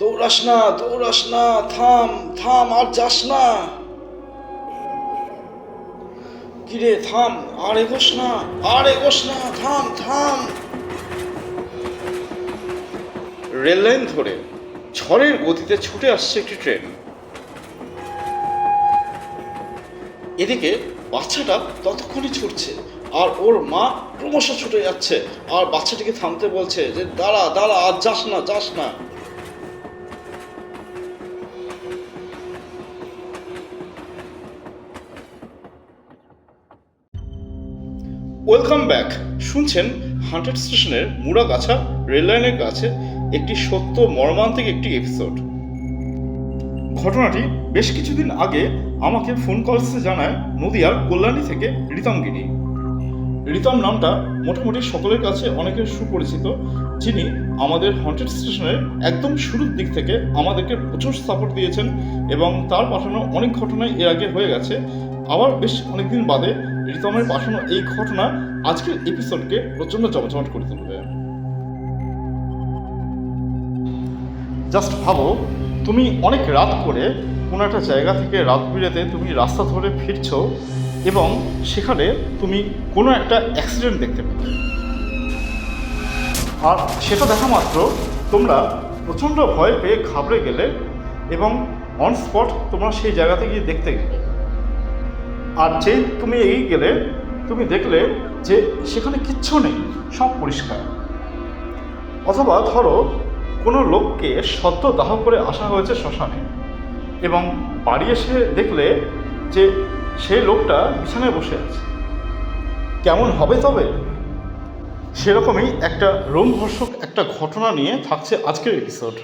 দৌড়াস না দৌড়াস না, থাম থাম, আর যাস না। কিরে, থাম, আর এগোস না, আর এগোস না, থাম থাম। রেল লাইন ধরে ঝড়ের গতিতে ছুটে আসছে একটি ট্রেন। এদিকে বাচ্চাটা ততক্ষণই ছুটছে, আর ওর মা ক্রমশ ছুটে যাচ্ছে, আর বাচ্চাটিকে থামতে বলছে যে, দাঁড়া দাঁড়া, আর যাস না যাস না। Welcome back. শুনছেন হান্টেড স্টেশনের মুড়াগাছা রেললাইনের কাছে একটি সত্য মর্মান্তিক একটি এপিসোড ঘটনাটি বেশ কিছুদিন আগে আমাকে ফোন কলসে জানায় নদিয়ার কল্যাণী থেকে রীতমগিরি রীতম নামটা মোটামুটি সকলের কাছে অনেকের সুপরিচিত, যিনি আমাদের হন্টেড স্টেশনের একদম শুরুর দিক থেকে আমাদেরকে প্রচুর সাপোর্ট দিয়েছেন এবং তার পাঠানো অনেক ঘটনাই এর আগে হয়ে গেছে। আবার বেশ অনেকদিন বাদে রীতমের পাঠানো এই ঘটনা আজকের এপিসোডকে প্রচণ্ড জমজমাট করে তুলবে। জাস্ট ভাবো, তুমি অনেক রাত করে কোনো একটা জায়গা থেকে রাত বিরেতে তুমি রাস্তা ধরে ফিরছো এবং সেখানে তুমি কোনো একটা অ্যাক্সিডেন্ট দেখতে পেলে। আর সেটা দেখা মাত্র তোমরা প্রচণ্ড ভয় পেয়ে ঘাবড়ে গেলে এবং অন স্পট তোমরা সেই জায়গাতে গিয়ে দেখতে গেলে। আর যেই তুমি এগিয়ে গেলে, তুমি দেখলে যে সেখানে কিচ্ছু নেই, সব পরিষ্কার। অথবা ধরো, কোনো লোককে সদ্য দাহ করে আসা হয়েছে শ্মশানে, এবং বাড়ি এসে দেখলে যে সেই লোকটা বিছানায় বসে আছে। কেমন হবে তবে? সেরকমই একটা রোমহর্ষক একটা ঘটনা নিয়ে থাকছে আজকের এপিসোড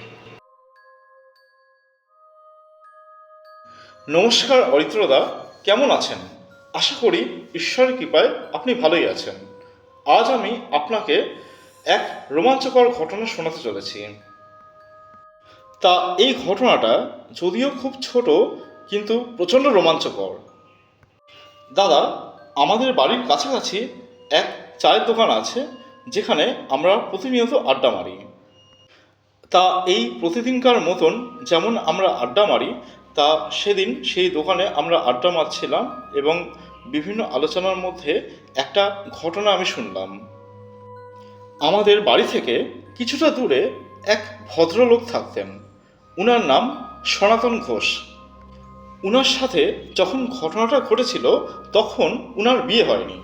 নমস্কার, অরিত্রদা। কেমন আছেন? আশা করি ঈশ্বরের কৃপায় আপনি ভালোই আছেন। আজ আমি আপনাকে এক রোমাঞ্চকর ঘটনা শোনাতে চলেছি। তা এই ঘটনাটা যদিও খুব ছোট, কিন্তু প্রচণ্ড রোমাঞ্চকর। দাদা, আমাদের বাড়ির কাছাকাছি এক চায়ের দোকান আছে, যেখানে আমরা প্রতিনিয়ত আড্ডা মারি। তা এই প্রতিদিনকার মতন যেমন আমরা আড্ডা মারি, তা সেদিন সেই দোকানে আমরা আড্ডা মারছিলাম এবং বিভিন্ন আলোচনার মধ্যে একটা ঘটনা আমি শুনলাম। আমাদের বাড়ি থেকে কিছুটা দূরে এক ভদ্রলোক থাকতেন। উনার নাম সনাতন ঘোষ। উনার সাথে যখন ঘটনাটা ঘটেছিল, তখন উনার বিয়ে হয়নি।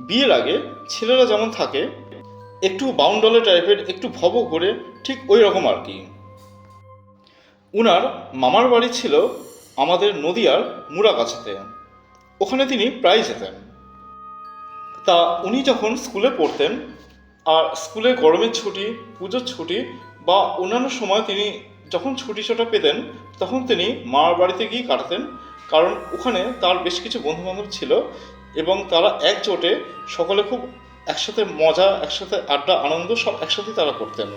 বিয়ের আগে ছেলেরা যেমন থাকে, একটু বাউন্ডলে টাইপের, একটু ভব করে ঠিক ওই রকম আর কি। উনার মামার বাড়ি ছিল আমাদের নদিয়ার মুড়াগাছাতে। ওখানে তিনি প্রায় যেতেন। তা উনি যখন স্কুলে পড়তেন, আর স্কুলে গরমের ছুটি, পুজোর ছুটি বা অন্যান্য সময় তিনি যখন ছুটি ছটা পেতেন, তখন তিনি মামার বাড়িতে গিয়ে কাটাতেন, কারণ ওখানে তার বেশ কিছু বন্ধুবান্ধব ছিল এবং তারা একজোটে সকলে খুব একসাথে মজা, একসাথে আড্ডা, আনন্দ সব একসাথেই তারা করতেন।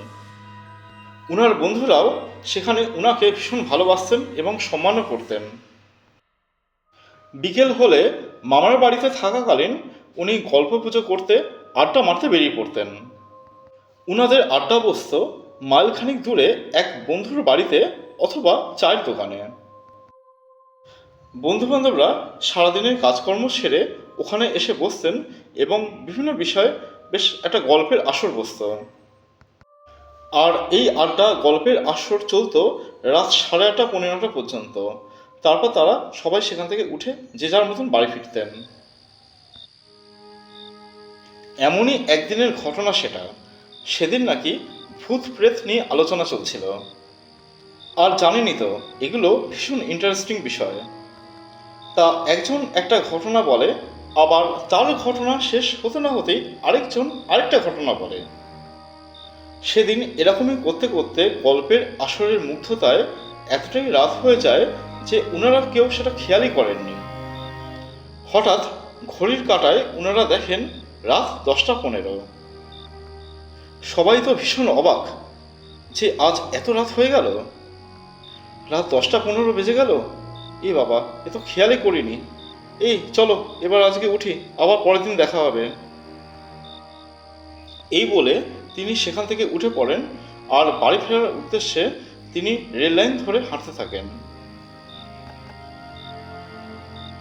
উনার বন্ধুরাও সেখানে উনাকে ভীষণ ভালোবাসতেন এবং সম্মানও করতেন। বিকেল হলে মামার বাড়িতে থাকাকালীন উনি গল্প পুজো করতে আড্ডা মারতে বেরিয়ে পড়তেন। উনাদের আড্ডা বসত মাইলখানিক দূরে এক বন্ধুর বাড়িতে অথবা চায়ের দোকানে। বন্ধুবান্ধবরা সারাদিনের কাজকর্ম সেরে ওখানে এসে বসতেন এবং বিভিন্ন বিষয়ে বেশ একটা গল্পের আসর বসত। আর এই আড্ডা গল্পের আসর চলতো রাত সাড়ে আটটা পনেরোটা পর্যন্ত। তারপর তারা সবাই সেখান থেকে উঠে যে যার মতন বাড়ি ফিরতেন। এমনই একদিনের ঘটনা সেটা। সেদিন নাকি ভূত প্রেত নিয়ে আলোচনা চলছিল। আর জানেনই তো, এগুলো ভীষণ ইন্টারেস্টিং বিষয়। তা একজন একটা ঘটনা বলে, আবার তার ঘটনা শেষ হতে না হতেই আরেকজন আরেকটা ঘটনা বলে। সেদিন এরকমই করতে করতে গল্পের আসরের মুগ্ধতায় এতটাই রাত হয়ে যায় যে ওনারা কেউ সেটা খেয়ালই করেননি। হঠাৎ ঘড়ির কাঁটায় ওনারা দেখেন রাত দশটা পনেরো। সবাই তো ভীষণ অবাক যে আজ এত রাত হয়ে গেল। রাত দশটা পনেরো বেজে গেল। এ বাবা, এ তো খেয়ালই করিনি। এই চলো, এবার আজকে উঠি, আবার পরের দিন দেখা হবে। এই বলে তিনি সেখান থেকে উঠে পড়েন আর বাড়ি ফেরার উদ্দেশ্যে তিনি রেল লাইন ধরে হাঁটতে থাকেন।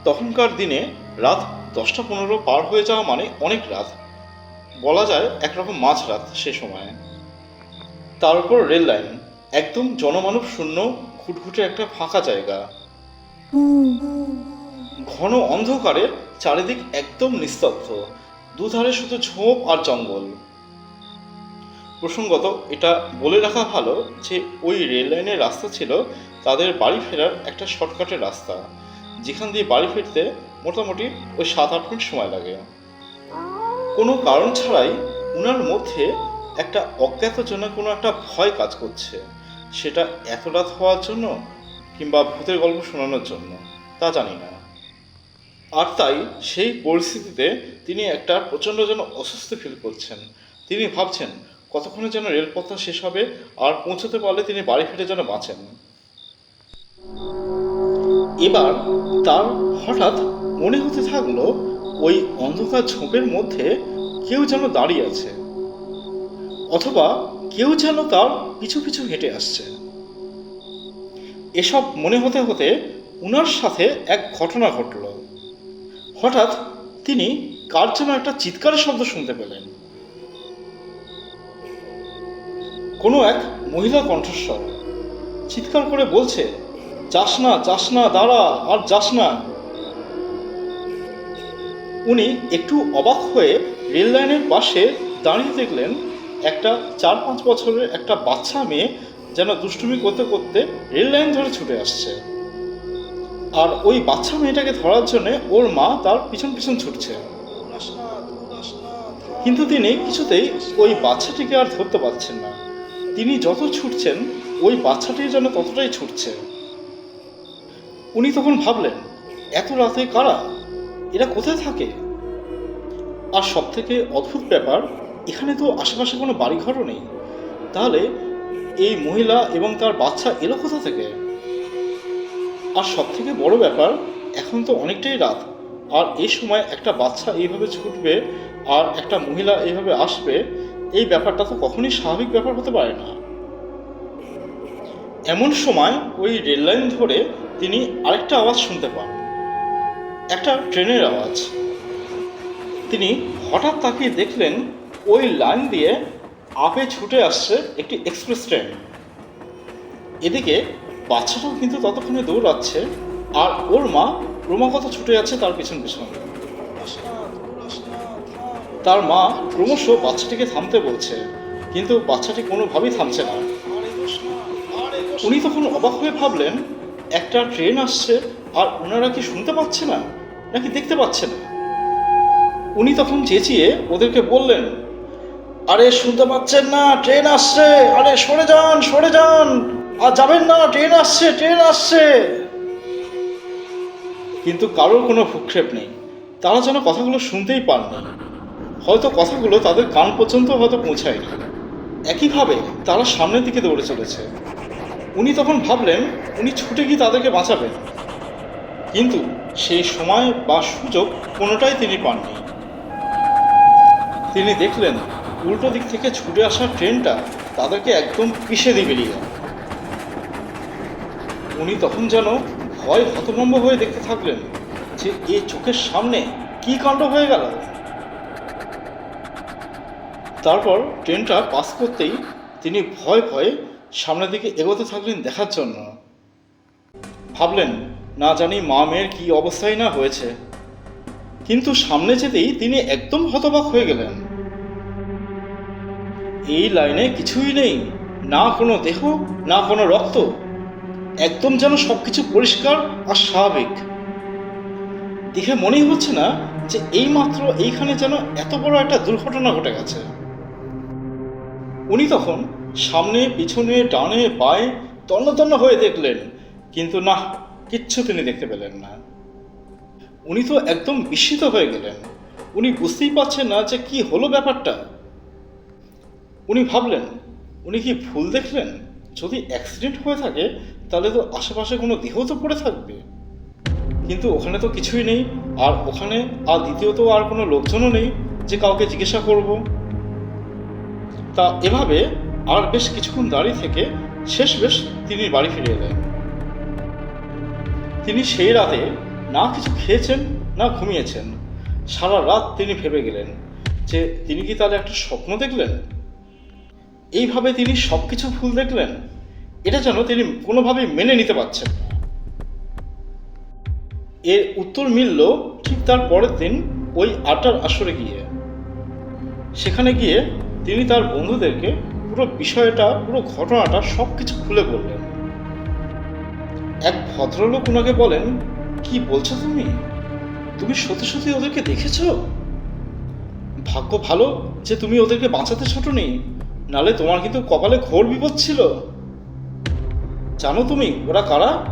তখনকার দিনে রাত দশটা পনেরো পার হয়ে যাওয়া মানে অনেক রাত। বলা যায় একরকম মাঝরাত সে সময়। তার উপর রেল লাইন, একদম জনমানব শূন্য, ঘুটঘুটে একটা ফাঁকা জায়গা। ঘন অন্ধকারে চারিদিক একদম নিস্তব্ধ, দুধারে শুধু ঝোপ আর জঙ্গল। প্রসঙ্গত, এটা বলে রাখা ভালো যে, ওই রেল লাইনের রাস্তা ছিল তাদের বাড়ি ফেরার একটা শর্টকাটের রাস্তা। যেখান দিয়ে বাড়ি ফিরতে মোটামুটি ওই সাত আট মিনিট সময় লাগে। কোনো কারণ ছাড়াই উনার মধ্যে একটা অজ্ঞাতজনক কোনো একটা ভয় কাজ করছে। সেটা এত রাত হওয়ার জন্য কিংবা ভূতের গল্প শোনানোর জন্য, তা জানি না। আর তাই সেই পরিস্থিতিতে তিনি একটা প্রচণ্ড যেন অসুস্থ ফিল করছেন। তিনি ভাবছেন, কতক্ষণে যেন রেলপথটা শেষ হবে আর পৌঁছতে পারলে তিনি বাড়ি ফিরে যেন বাঁচেন। এবার তার হঠাৎ মনে হতে থাকল ওই অন্ধকার ঝোপের মধ্যে কেউ যেন দাঁড়িয়ে আছে, অথবা কেউ যেন তার পিছু পিছু হেঁটে আসছে। এসব মনে হতে হতে উনার সাথে এক ঘটনা ঘটল। হঠাৎ তিনি কার যেন একটা চিৎকারের শব্দ শুনতে পেলেন। কোনো এক মহিলা কণ্ঠস্বর চিৎকার করে বলছে যাস না যাস না, দাঁড়া, আর যাস না। উনি একটু অবাক হয়ে রেল লাইনের পাশে দাঁড়িয়ে দেখলেন একটা চার পাঁচ বছরের একটা বাচ্চা মেয়ে যেন দুষ্টুমি করতে করতে রেল লাইন ধরে ছুটে আসছে। আর ওই বাচ্চা মেয়েটাকে ধরার জন্য ওর মা তার পিছন পিছন ছুটছে। কিন্তু তিনি কিছুতেই ওই বাচ্চাটিকে আর ধরতে পারছেন না। তিনি যত ছুটছেন, ওই বাচ্চাটি যেন ততটাই ছুটছে। উনি তখন ভাবলেন, এত রাতে কারা? এরা কোথায় থাকে? আর সব থেকে অদ্ভুত ব্যাপার, এখানে তো আশেপাশে কোনো বাড়িঘরও নেই। তাহলে এই মহিলা এবং তার বাচ্চা এলো কোথা থেকে? আর সব থেকে বড় ব্যাপার, এখন তো অনেকটাই রাত। আর এই সময় একটা বাচ্চা এইভাবে ছুটবে আর একটা মহিলা এইভাবে আসবে, এই ব্যাপারটা তো কখনই স্বাভাবিক ব্যাপার হতে পারে না। এমন সময় ওই রেললাইন ধরে তিনি আরেকটা আওয়াজ শুনতে পান। একটা ট্রেনের আওয়াজ। তিনি হঠাৎ তাকিয়ে দেখলেন ওই লাইন দিয়ে আপে ছুটে আসছে একটি এক্সপ্রেস ট্রেন। এদিকে বাচ্চাটাও কিন্তু ততক্ষণে দৌড়াচ্ছে আর ওর মা ক্রমাগত ছুটে যাচ্ছে তার পিছন পিছন। তার মা ক্রমশ বাচ্চাটিকে থামতে বলছে, কিন্তু বাচ্চাটি কোনোভাবেই থামছে না। উনি তখন অবাক হয়ে ভাবলেন একটা ট্রেন আসছে আর ওনারা কি শুনতে পাচ্ছে না? নাকি দেখতে পাচ্ছে না? উনি তখন চেঁচিয়ে ওদেরকে বললেন, আরে শুনতে পাচ্ছেন না, ট্রেন আসছে। আরে সরে যান সরে যান। আর যাবেন না, ট্রেন আসছে ট্রেন আসছে। কিন্তু কারোর কোনো ভূক্ষেপ নেই। তারা যেন কথাগুলো শুনতেই পান না। হয়তো কথাগুলো তাদের কান পর্যন্ত হয়তো পৌঁছায়নি। একইভাবে তারা সামনের দিকে দৌড়ে চলেছে। উনি তখন ভাবলেন উনি ছুটে গিয়ে তাদেরকে বাঁচাবেন কিন্তু সেই সময় বা সুযোগ কোনোটাই তিনি পাননি। তিনি দেখলেন উল্টো দিক থেকে ছুটে আসা ট্রেনটা তাদেরকে একদম পিষে দিয়ে বেরিয়ে গেল উনি তখন যেন ভয় হতভম্ব হয়ে দেখতে থাকলেন যে এ চোখের সামনে কি কাণ্ড হয়ে গেল। তারপর ট্রেনটা পাস করতেই তিনি ভয় ভয়ে সামনের দিকে এগোতে থাকলেন দেখার জন্য। ভাবলেন, না জানি মা মেয়ের কি অবস্থায় না হয়েছে। কিন্তু সামনে যেতেই তিনি একদম হতবাক হয়ে গেলেন। এই লাইনে কিছুই নেই, না কোনো দেহ, না কোনো রক্ত। একদম যেন সবকিছু পরিষ্কার আর স্বাভাবিক। দেখে মনেই হচ্ছে না যে এইমাত্র এইখানে যেন এত বড় একটা দুর্ঘটনা ঘটে গেছে। উনি তখন সামনে, পিছনে, ডানে তন্ন তন্ন হয়ে দেখলেন। কিন্তু না, কিচ্ছু তিনি দেখতে পেলেন না। উনি তো একদম বিস্মিত হয়ে গেলেন। উনি বুঝতেই পারছেন না যে কি হলো ব্যাপারটা। উনি ভাবলেন, উনি কি ভুল দেখলেন? যদি অ্যাক্সিডেন্ট হয়ে থাকে, তাহলে তো আশেপাশে কোনো দেহ তো পড়ে থাকবে। কিন্তু ওখানে তো কিছুই নেই, আর ওখানে আর দ্বিতীয়ত আর কোনো লোকজনও নেই যে কাউকে জিজ্ঞাসা করব। তা এভাবে আর বেশ কিছুক্ষণ দাঁড়িয়ে থেকে শেষ বেশ তিনি বাড়ি ফিরে এলেন। তিনি সেই রাতে না কিছু খেয়েছেন, না ঘুমিয়েছেন। সারা রাত তিনি ভেবে গেলেন যে তিনি কি তাহলে একটা স্বপ্ন দেখলেন? এইভাবে তিনি সব কিছু ভুল দেখলেন? এটা যেন তিনি কোনোভাবেই মেনে নিতে পারছেন এর উত্তর মিলল ঠিক তার পরের দিন ওই আটার আসরে গিয়ে। সেখানে গিয়ে তিনি তার বন্ধুদেরকে পুরো বিষয়টা, পুরো ঘটনাটা সব কিছু খুলে বললেন। এক ভদ্রলোক ওনাকে বলেন, কি বলছো তুমি? তুমি সত্যি সত্যি ওদেরকে দেখেছ? ভাগ্য ভালো যে তুমি ওদেরকে বাঁচাতে ছোটনি, নালে তোমার কিন্তু কপালে ঘোর বিপদ ছিল। জানো তুমি, ওরা কারা?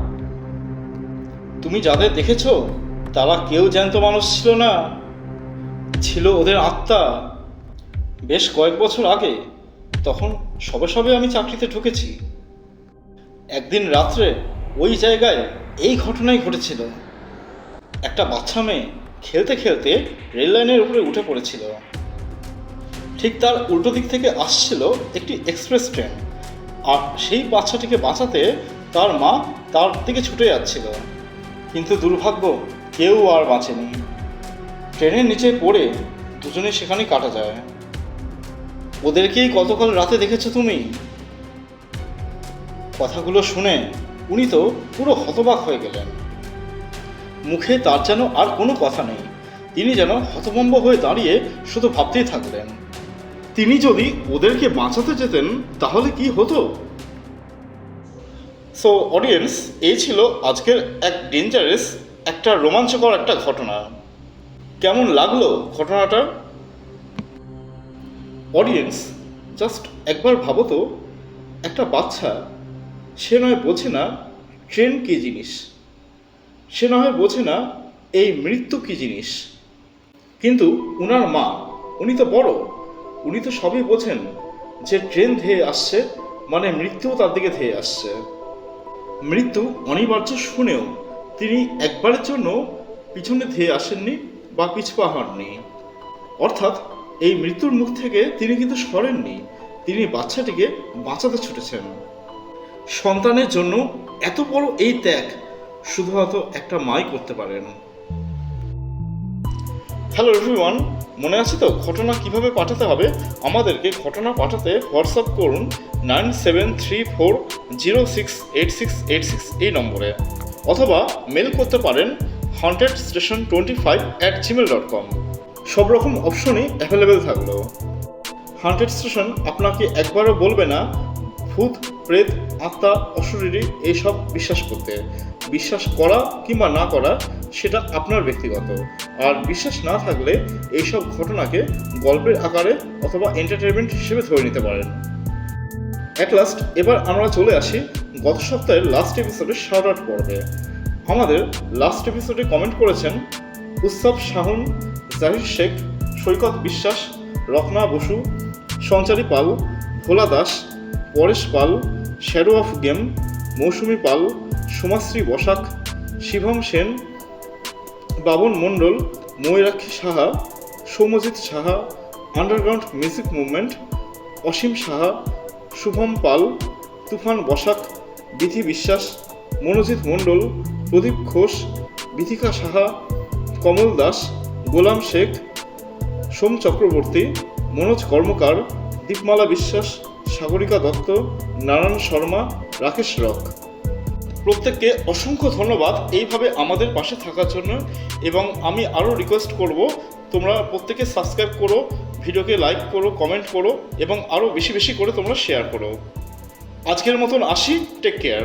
তুমি যাদের দেখেছ, তারা কেউ জ্যান্ত মানুষ ছিল না। ছিল ওদের আত্মা। বেশ কয়েক বছর আগে তখন সবে সবে আমি চাকরিতে ঢুকেছি। একদিন রাত্রে ওই জায়গায় এই ঘটনাই ঘটেছিল। একটা বাচ্চা মেয়ে খেলতে খেলতে রেল লাইনের উপরে উঠে পড়েছিল। ঠিক তার উল্টো দিক থেকে আসছিল একটি এক্সপ্রেস ট্রেন। আর সেই বাচ্চাটিকে বাঁচাতে তার মা তার দিকে ছুটে যাচ্ছিল। কিন্তু দুর্ভাগ্য কেউ আর বাঁচেনি। ট্রেনের নিচে পড়ে দুজনে সেখানে কাটা যায়। ওদেরকেই গতকাল রাতে দেখেছ তুমি? কথাগুলো শুনে উনি তো পুরো হতবাক হয়ে গেলেন। মুখে তার যেন আর কোনো কথা নেই। তিনি যেন হতভম্ব হয়ে দাঁড়িয়ে শুধু ভাবতেই থাকলেন। তিনি যদি ওদেরকে বাঁচাতে যেতেন, তাহলে কি হতো? সো অডিয়েন্স এই ছিল আজকের এক ডেঞ্জারাস একটা রোমাঞ্চকর একটা ঘটনা। কেমন লাগল ঘটনাটা অডিয়েন্স জাস্ট একবার ভাবো তো, একটা বাচ্চা, সে নয় বোঝে না ট্রেন কী জিনিস। সে নয় বোঝে না এই মৃত্যু কী জিনিস। কিন্তু উনার মা, উনি তো বড়, উনি তো সবই বোঝেন যে ট্রেন ধেয়ে আসছে মানে মৃত্যুও তার দিকে ধেয়ে আসছে। মৃত্যু অনিবার্য শুনেও তিনি একবারের জন্য পিছনে ধেয়ে আসেননি বা পিছপা হননি। অর্থাৎ এই মৃত্যুর মুখ থেকে তিনি কিন্তু সরেননি। তিনি বাচ্চাটিকে বাঁচাতে ছুটেছেন। সন্তানের জন্য এত বড় এই ত্যাগ শুধুমাত্র একটা মাই করতে পারেন। হ্যালো এভরিওয়ান মনে আছে তো ঘটনা কীভাবে পাঠাতে হবে? আমাদেরকে ঘটনা পাঠাতে হোয়াটসঅ্যাপ করুন nine seven three four zero six eight six eight six এই নম্বরে। অথবা মেল করতে পারেন hundred station twenty five at Gmail dot com সব রকম অপশনই অ্যাভেলেবেল থাকল। হান্ড্রেড স্টেশন আপনাকে একবারও বলবে না, ভূত, প্রেত, আত্মা, অশরীরী, এইসব বিশ্বাস করতে। বিশ্বাস করা কিংবা না করা, সেটা আপনার ব্যক্তিগত। আর বিশ্বাস না থাকলে এইসব ঘটনাকে গল্পের আকারে অথবা এন্টারটেনমেন্ট হিসেবে ধরে নিতে পারেন। অ্যাট লাস্ট এবার আমরা চলে আসি গত সপ্তাহের লাস্ট এপিসোডের শার্ট আউট পর্বে। আমাদের লাস্ট এপিসোডে কমেন্ট করেছেন, উৎসব শাহুন Jahir Sheikh, Saikat Biswas, Ratna Basu, Sanchari Pal, Bhola Das, Paresh Pal, shadow of game, Mousumi Pal, Somashri Basak Shivam Sen, Baban Mondal, Mayurakshi Saha Soumajit Saha, underground music movement, Asim Saha, Shubham Pal, Tufan Basak Bidhi Biswas, Manojit Mondal, Pradip Ghosh, Bithika Saha, Kamal Das Golam Sheikh, Som Chakraborty, Manoj Karmakar, Dipmala Biswas, Sagarika Dutta, Narayan Sharma, Rakesh Rock. প্রত্যেককে অসংখ্য ধন্যবাদ এইভাবে আমাদের পাশে থাকার জন্য এবং আমি আরও রিকোয়েস্ট করব, তোমরা প্রত্যেকে সাবস্ক্রাইব করো, ভিডিওকে লাইক করো কমেন্ট করো এবং আরও বেশি বেশি করে তোমরা শেয়ার করো। আজকের মতন আসি টেক কেয়ার